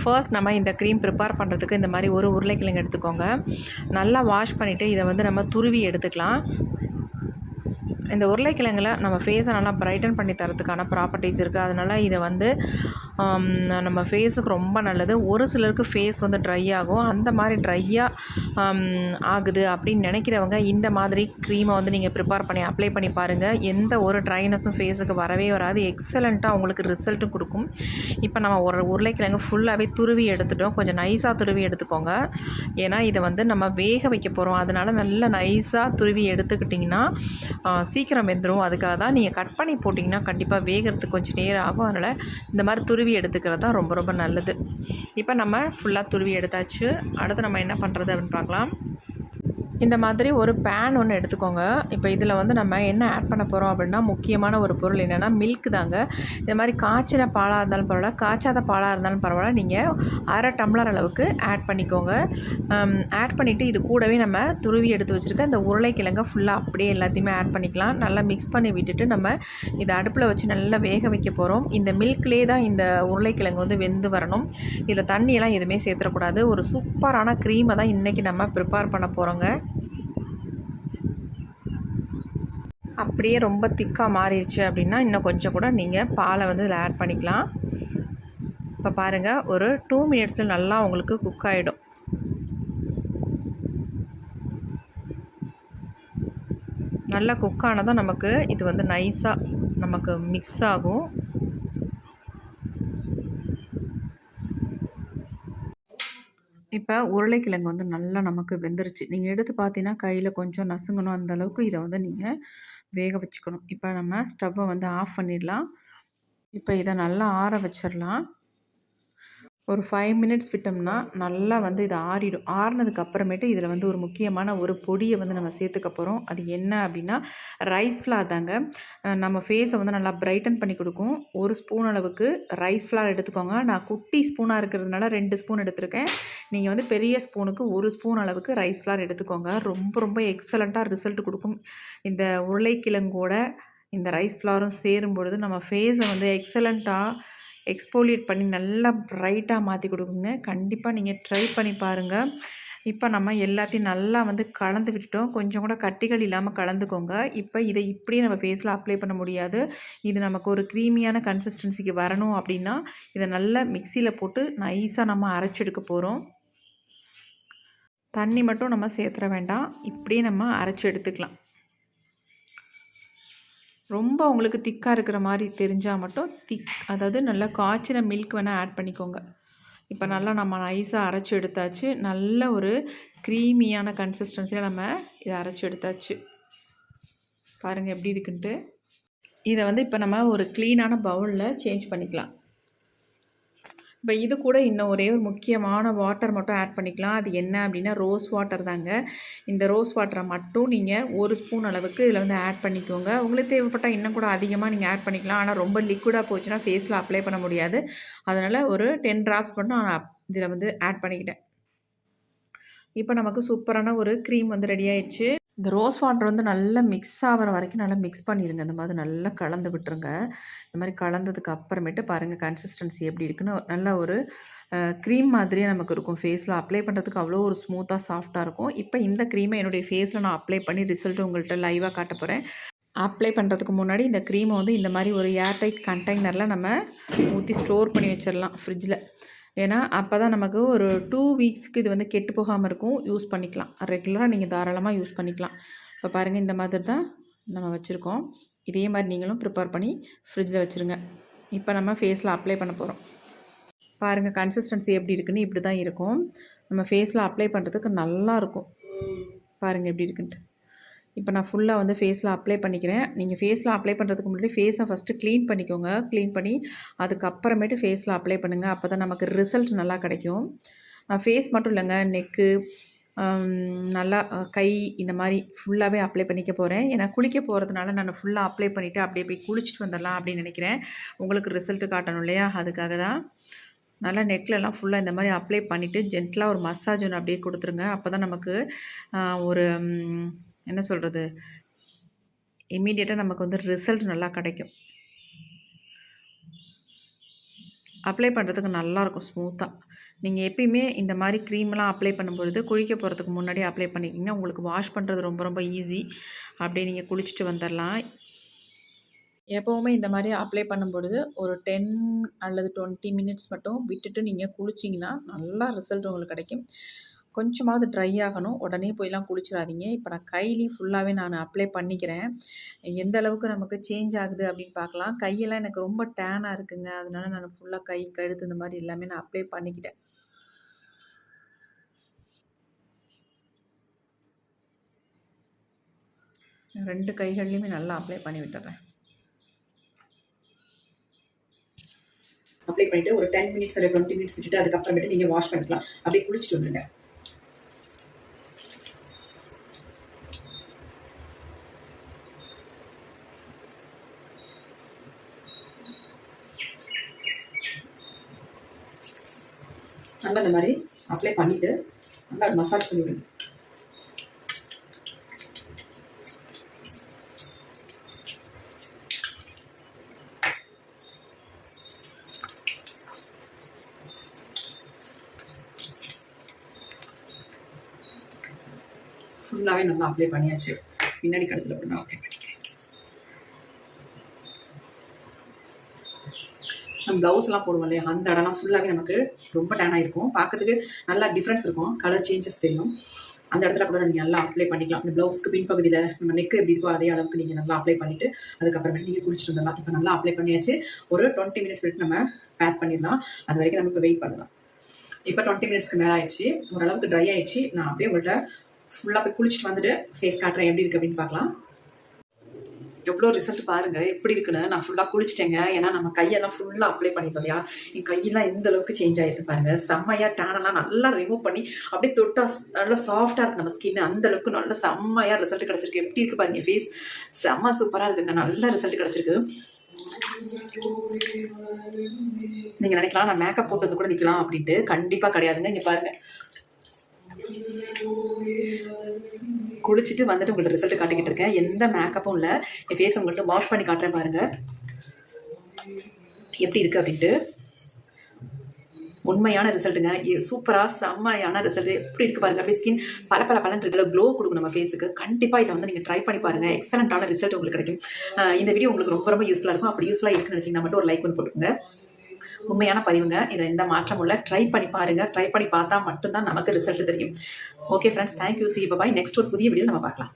First நம்ம இந்த cream prepare பண்ணுறதுக்கு இந்த மாதிரி ஒரு உருளைக்கிழங்கு எடுத்துக்கோங்க. நல்லா வாஷ் பண்ணிவிட்டு இதை வந்து நம்ம துருவி எடுத்துக்கலாம். இந்த உருளைக்கிழங்கில் நம்ம ஃபேஸை நல்லா பிரைட்டன் பண்ணி தரதுக்கான ப்ராப்பர்ட்டிஸ் இருக்குது அதனால் இதை வந்து நம்ம ஃபேஸுக்கு ரொம்ப நல்லது. ஒரு சிலருக்கு ஃபேஸ் வந்து ட்ரை ஆகும். அந்த மாதிரி ட்ரையாக ஆகுது அப்படின்னு நினைக்கிறவங்க இந்த மாதிரி க்ரீமை வந்து நீங்கள் ப்ரிப்பேர் பண்ணி அப்ளை பண்ணி பாருங்கள் எந்த ஒரு ட்ரைனஸும் ஃபேஸுக்கு வரவே வராது. எக்ஸலண்ட்டாக உங்களுக்கு ரிசல்ட்டும் கொடுக்கும். இப்போ நம்ம ஒரு உருளைக்கிழங்கு ஃபுல்லாகவே துருவி எடுத்துட்டோம். கொஞ்சம் நைஸாக துருவி எடுத்துக்கோங்க. ஏன்னா இதை வந்து நம்ம வேக வைக்க போகிறோம் அதனால் நல்லா நைஸாக துருவி எடுத்துக்கிட்டிங்கன்னா சீ சீக்கிரம் வெந்துடும் அதுக்காக தான் நீங்கள் கட் பண்ணி போட்டிங்கன்னா கண்டிப்பாக வேகிறதுக்கு கொஞ்சம் நேரம் ஆகும். அதனால் இந்த மாதிரி துருவி எடுத்துக்கிறது தான் ரொம்ப ரொம்ப நல்லது. இப்போ நம்ம ஃபுல்லாக துருவி எடுத்தாச்சு. அடுத்து நம்ம என்ன பண்ணுறது அப்படின்னு பார்க்கலாம். இந்த மாதிரி ஒரு பேன் ஒன்று எடுத்துக்கோங்க. இப்போ இதில் வந்து நம்ம என்ன ஆட் பண்ண போகிறோம் அப்படின்னா முக்கியமான ஒரு பொருள் என்னென்னா மில்க் தாங்க. இந்த மாதிரி காய்ச்சின பாலாக இருந்தாலும் பரவாயில்ல காய்ச்சாத பாலாக இருந்தாலும் பரவாயில்ல நீங்கள் அரை டம்ளர் அளவுக்கு ஆட் பண்ணிக்கோங்க. ஆட் பண்ணிவிட்டு இது கூடவே நம்ம துருவி எடுத்து வச்சுருக்க இந்த உருளைக்கிழங்கை ஃபுல்லாக அப்படியே எல்லாத்தையுமே ஆட் பண்ணிக்கலாம். நல்லா மிக்ஸ் பண்ணி விட்டுட்டு நம்ம இதை அடுப்பில் வச்சு நல்லா வேக வைக்க போகிறோம் இந்த மில்க்லேயே தான் இந்த உருளைக்கிழங்கு வந்து வெந்து வரணும். இதில் தண்ணியெல்லாம் எதுவுமே சேர்த்துடக்கூடாது. ஒரு சூப்பரான க்ரீமை தான் இன்றைக்கி நம்ம ப்ரிப்பேர் பண்ண போகிறோங்க அப்படியே ரொம்ப திக்காக மாறிடுச்சு அப்படின்னா இன்னும் கொஞ்சம் கூட நீங்கள் பாலை வந்து இதில் ஆட் பண்ணிக்கலாம். இப்போ பாருங்கள் ஒரு டூ மினிட்ஸில் நல்லா உங்களுக்கு குக் ஆகிடும் நல்லா குக் ஆனதும் நமக்கு இது வந்து நைஸாக நமக்கு மிக்ஸ் ஆகும். இப்போ உருளைக்கிழங்கு வந்து நல்லா நமக்கு வெந்துருச்சு. நீங்கள் எடுத்து பார்த்தீங்கன்னா கையில் கொஞ்சம் நசுங்கணும் அந்த அளவுக்கு இதை வந்து நீங்கள் வேக வச்சுக்கணும். இப்போ நம்ம ஸ்டவ்வை வந்து ஆஃப் பண்ணிடலாம். இப்போ இதை நல்லா ஆற வச்சிடலாம். ஒரு ஃபைவ் மினிட்ஸ் விட்டோம்னா நல்லா வந்து இது ஆறிடும். ஆறினதுக்கு அப்புறமேட்டு இதில் வந்து ஒரு முக்கியமான ஒரு பொடியை வந்து நம்ம சேர்த்துக்க போகிறோம் அது என்ன அப்படின்னா ரைஸ் ஃப்ளார் தாங்க. நம்ம ஃபேஸை வந்து நல்லா பிரைட்டன் பண்ணி கொடுக்கும். ஒரு ஸ்பூன் அளவுக்கு ரைஸ் ஃப்ளார் எடுத்துக்கோங்க. நான் குட்டி ஸ்பூனாக இருக்கிறதுனால ரெண்டு ஸ்பூன் எடுத்திருக்கேன். நீங்கள் வந்து பெரிய ஸ்பூனுக்கு ஒரு ஸ்பூன் அளவுக்கு ரைஸ் ஃப்ளார் எடுத்துக்கோங்க. ரொம்ப ரொம்ப எக்ஸலண்ட்டாக ரிசல்ட் கொடுக்கும். இந்த உருளைக்கிழங்கோட இந்த ரைஸ் ஃப்ளாரும் சேரும் பொழுது நம்ம ஃபேஸை வந்து எக்ஸலண்ட்டாக எக்ஸ்போலியேட் பண்ணி நல்லா ப்ரைட்டாக மாற்றி கொடுக்குங்க கண்டிப்பாக நீங்கள் ட்ரை பண்ணி பாருங்கள் இப்போ நம்ம எல்லாத்தையும் நல்லா வந்து கலந்து விட்டுட்டோம். கொஞ்சம் கூட கட்டிகள் இல்லாமல் கலந்துக்கோங்க. இப்போ இதை இப்படியே நம்ம ஃபேஸில் அப்ளை பண்ண முடியாது. இது நமக்கு ஒரு க்ரீமியான கன்சிஸ்டன்சிக்கு வரணும் அப்படின்னா இதை நல்லா மிக்சியில் போட்டு நைஸாக நம்ம அரைச்செடுக்க போகிறோம் தண்ணி மட்டும் நம்ம சேர்த்துற வேண்டாம். இப்படியே நம்ம அரைச்சி எடுத்துக்கலாம். ரொம்ப உங்களுக்கு திக்காக இருக்கிற மாதிரி தெரிஞ்சால் மட்டும் திக் அதாவது நல்லா காய்ச்சின மில்க் வேணால் ஆட் பண்ணிக்கோங்க. இப்போ நல்லா நம்ம நைஸாக அரைச்சி எடுத்தாச்சு. நல்ல ஒரு க்ரீமியான கன்சிஸ்டன்சியில் நம்ம இதை அரைச்சி எடுத்தாச்சு. பாருங்கள் எப்படி இருக்குன்ட்டு. இதை வந்து இப்போ நம்ம ஒரு க்ளீனான பவுலில் சேஞ்ச் பண்ணிக்கலாம். இப்போ இது கூட இன்னும் ஒரே ஒரு முக்கியமான வாட்டர் மட்டும் ஆட் பண்ணிக்கலாம். அது என்ன அப்படின்னா ரோஸ் வாட்டர் தாங்க. இந்த ரோஸ் வாட்டரை மட்டும் நீங்கள் ஒரு ஸ்பூன் அளவுக்கு இதில் வந்து ஆட் பண்ணிக்கோங்க. உங்களுக்கு தேவைப்பட்டால் இன்னும் கூட அதிகமாக நீங்கள் ஆட் பண்ணிக்கலாம். ஆனால் ரொம்ப லிக்விடாக போச்சுன்னா ஃபேஸில் அப்ளை பண்ண முடியாது. அதனால் ஒரு டென் ட்ராப்ஸ் மட்டும் நான் இதில் வந்து ஆட் பண்ணிக்கிட்டேன். இப்போ நமக்கு சூப்பரான ஒரு க்ரீம் வந்து ரெடி ஆயிடுச்சு. இந்த ரோஸ் வாட்டர் வந்து நல்லா மிக்ஸ் ஆகிற வரைக்கும் நல்லா மிக்ஸ் பண்ணிடுங்க இந்த மாதிரி நல்லா கலந்து விட்டுருங்க. இந்த மாதிரி கலந்ததுக்கு அப்புறமேட்டு பாருங்கள் கன்சிஸ்டன்சி எப்படி இருக்குன்னு. நல்ல ஒரு க்ரீம் மாதிரியே நமக்கு இருக்கும். ஃபேஸில் அப்ளை பண்ணுறதுக்கு அவ்வளோ ஒரு ஸ்மூத்தாக சாஃப்டாக இருக்கும். இப்போ இந்த க்ரீமை என்னுடைய ஃபேஸில் நான் அப்ளை பண்ணி ரிசல்ட் உங்கள்கிட்ட லைவாக காட்ட போகிறேன் அப்ளை பண்ணுறதுக்கு முன்னாடி இந்த க்ரீமை வந்து இந்த மாதிரி ஒரு ஏர்டைட் கண்டெய்னரில் நம்ம ஊற்றி ஸ்டோர் பண்ணி வச்சிடலாம் ஃப்ரிட்ஜில் ஏன்னா அப்போ தான் நமக்கு ஒரு டூ வீக்ஸ்க்கு இது வந்து கெட்டு போகாமல் இருக்கும். யூஸ் பண்ணிக்கலாம். ரெகுலராக நீங்கள் தாராளமாக யூஸ் பண்ணிக்கலாம். இப்போ பாருங்கள் இந்த மாதிரி தான் நம்ம வச்சுருக்கோம். இதே மாதிரி நீங்களும் ப்ரிப்பேர் பண்ணி ஃப்ரிட்ஜில் வச்சுருங்க. இப்போ நம்ம ஃபேஸில் அப்ளை பண்ண போகிறோம் பாருங்கள் கன்சிஸ்டன்சி எப்படி இருக்குன்னு இப்படி தான் இருக்கும். நம்ம ஃபேஸில் அப்ளை பண்ணுறதுக்கு நல்லா இருக்கும். பாருங்கள் எப்படி இருக்குன்ட்டு. இப்போ நான் ஃபுல்லாக வந்து ஃபேஸில் அப்ளை பண்ணிக்கிறேன். நீங்கள் ஃபேஸில் அப்ளை பண்ணுறதுக்கு முன்னாடி ஃபேஸை ஃபஸ்ட்டு க்ளீன் பண்ணிக்கோங்க. க்ளீன் பண்ணி அதுக்கப்புறமேட்டு ஃபேஸில் அப்ளை பண்ணுங்கள் அப்போ தான் நமக்கு ரிசல்ட் நல்லா கிடைக்கும். நான் ஃபேஸ் மட்டும் இல்லைங்க நெக்கு நல்லா கை இந்த மாதிரி ஃபுல்லாகவே அப்ளை பண்ணிக்க போகிறேன் ஏன்னா குளிக்க போகிறதுனால நான் ஃபுல்லாக அப்ளை பண்ணிவிட்டு அப்படியே போய் குளிச்சுட்டு வந்துடலாம் அப்படின்னு நினைக்கிறேன். உங்களுக்கு ரிசல்ட்டு காட்டணும் இல்லையா? அதுக்காக தான். நல்லா நெக்லலாம் ஃபுல்லாக இந்த மாதிரி அப்ளை பண்ணிவிட்டு ஜென்டலாக ஒரு மசாஜ் ஒன்று அப்படியே கொடுத்துருங்க. அப்போ தான் நமக்கு ஒரு என்ன சொல்கிறது இம்மீடியட்டாக நமக்கு வந்து ரிசல்ட் நல்லா கிடைக்கும். அப்ளை பண்ணுறதுக்கு நல்லாயிருக்கும் ஸ்மூத்தாக நீங்கள் எப்பயுமே இந்த மாதிரி க்ரீம்லாம் அப்ளை பண்ணும்பொழுது குளிக்க போகிறதுக்கு முன்னாடி அப்ளை பண்ணிக்கிங்கன்னா உங்களுக்கு வாஷ் பண்ணுறது ரொம்ப ரொம்ப ஈஸி அப்படியே நீங்கள் குளிச்சுட்டு வந்துடலாம் எப்போவுமே இந்த மாதிரி அப்ளை பண்ணும்பொழுது ஒரு டென் அல்லது டுவெண்ட்டி மினிட்ஸ் மட்டும் விட்டுட்டு நீங்கள் குளிச்சிங்கன்னா நல்லா ரிசல்ட் உங்களுக்கு கிடைக்கும். கொஞ்சமாவது ட்ரை ஆகணும். உடனே போய்லாம் குளிச்சிடாதீங்க இப்போ நான் கையிலையும் ஃபுல்லாகவே நான் அப்ளை பண்ணிக்கிறேன். எந்த அளவுக்கு நமக்கு சேஞ்ச் ஆகுது அப்படின்னு பார்க்கலாம். கையெல்லாம் எனக்கு ரொம்ப டேனாக இருக்குங்க. அதனால நான் ஃபுல்லாக கை கழுத்து இந்த மாதிரி எல்லாமே நான் அப்ளை பண்ணிக்கிட்டேன். ரெண்டு கைகள்லையுமே நல்லா அப்ளை பண்ணி விட்டுறேன். அப்ளை பண்ணிட்டு ஒரு டென் மினிட்ஸ் இல்லை டுவெண்ட்டி மினிட்ஸ் விட்டுட்டு அதுக்கப்புறமேட்டு நீங்கள் வாஷ் பண்ணிக்கலாம். அப்படியே குளிச்சுட்டு வந்துடுங்க நல்லா இந்த மாதிரி அப்ளை பண்ணிவிட்டு நல்லா மசாஜ் பண்ணி விடுங்க. ஃபுல்லாகவே நல்லா அப்ளை பண்ணியாச்சு. பின்னாடி கடத்தில் கூட அப்ளை பண்ணிக்கிறேன். நம்ம ப்ளவுஸ்லாம் போடுவோம் இல்லையா? அந்த இடம்லாம் ஃபுல்லாகவே நமக்கு ரொம்ப டேன் ஆகிருக்கும் பார்க்கறதுக்கு நல்லா டிஃப்ரென்ஸ் இருக்கும். கலர் சேஞ்சஸ் தெரியும். அந்த இடத்துல கூட நீங்கள் நல்லா அப்ளை பண்ணிக்கலாம். இந்த ப்ளவுஸ்க்கு பின்பகுதியில் நம்ம நெக் எப்படி இருக்கோ அதே அளவுக்கு நீங்கள் நல்லா அப்ளை பண்ணிவிட்டு அதுக்கப்புறமேட்டு நீங்கள் குளிச்சுட்டு வந்துடலாம். இப்போ நல்லா அப்ளை பண்ணியாச்சு. ஒரு டுவெண்ட்டி மினிட்ஸ் விட்டு நம்ம பேக் பண்ணிடலாம். அது வரைக்கும் நம்ம இப்போ வெயிட் பண்ணலாம். இப்போ டுவெண்ட்டி மினிட்ஸ்க்கு மேலே ஆயிடுச்சு. ஓரளவுக்கு ட்ரை ஆயிடுச்சு. நான் அப்படியே உங்கள்கிட்ட ஃபுல்லாக போய் குளிச்சுட்டு வந்துட்டு ஃபேஸ் காட்டுறேன். எப்படி இருக்குது அப்படின்னு பார்க்கலாம். எவ்வளோ ரிசல்ட் பாருங்க எப்படி இருக்குன்னு. நான் ஃபுல்லாக குளிச்சிட்டேங்க. ஏன்னா நம்ம கையெல்லாம் ஃபுல்லாக அப்ளை பண்ணிட்டோம் இல்லையா? என் கையெல்லாம் எந்த அளவுக்கு சேஞ்ச் ஆயிருக்கு பாருங்க. செம்மையாக டேனெல்லாம் நல்லா ரிமூவ் பண்ணி அப்படியே தொட்டா நல்லா சாஃப்டாக இருக்கு நம்ம ஸ்கின் அந்த அளவுக்கு நல்ல செம்மையாக ரிசல்ட் கிடச்சிருக்கு. எப்படி இருக்கு பாருங்க ஃபேஸ் செம்ம சூப்பராக இருக்குங்க. நல்ல ரிசல்ட் கிடச்சிருக்கு. நீங்கள் நினைக்கலாம் நான் மேக்கப் போட்டு வந்து கூட நிற்கலாம் அப்படின்ட்டு. கண்டிப்பாக கிடையாதுங்க. இங்கே பாருங்கள் குளிச்சுட்டு வந்துட்டு உங்கள்ட்ட ரிசல்ட் காட்டிக்கிட்டு இருக்கேன். எந்த மேக்கப்பும் இல்லை. என் ஃபேஸ் உங்கள்கிட்ட வாஷ் பண்ணி காட்டுறேன் பாருங்க. எப்படி இருக்கு அப்படின்ட்டு. உண்மையான ரிசல்ட்டுங்க சூப்பராக செம்மையான ரிசல்ட் எப்படி இருக்கு பாருங்க. அப்படியே ஸ்கின் பல பல பலன் இருக்குல்ல க்ளோ கொடுக்கும் நம்ம ஃபேஸுக்கு கண்டிப்பாக இதை வந்து நீங்கள் ட்ரை பண்ணி பாருங்க. எக்ஸலண்ட்டான ரிசல்ட் உங்களுக்கு கிடைக்கும். இந்த வீடியோ உங்களுக்கு ரொம்ப ரொம்ப யூஸ்ஃபுல்லாக இருக்கும். அப்படி யூஸ்ஃபுல்லாக இருக்குன்னு நினச்சிங்கன்னா மட்டும் ஒரு லைக் ஒன்று போட்டுக்கோங்க. உண்மையான பதிவுங்க. இதில் எந்த மாற்றம் இல்லை. ட்ரை பண்ணி பாருங்க. ட்ரை பண்ணி பார்த்தா மட்டும்தான் நமக்கு ரிசல்ட் தெரியும். Okay friends thank you see bye next ஒரு புதிய வீடியோ நம்ம பார்க்கலாம்.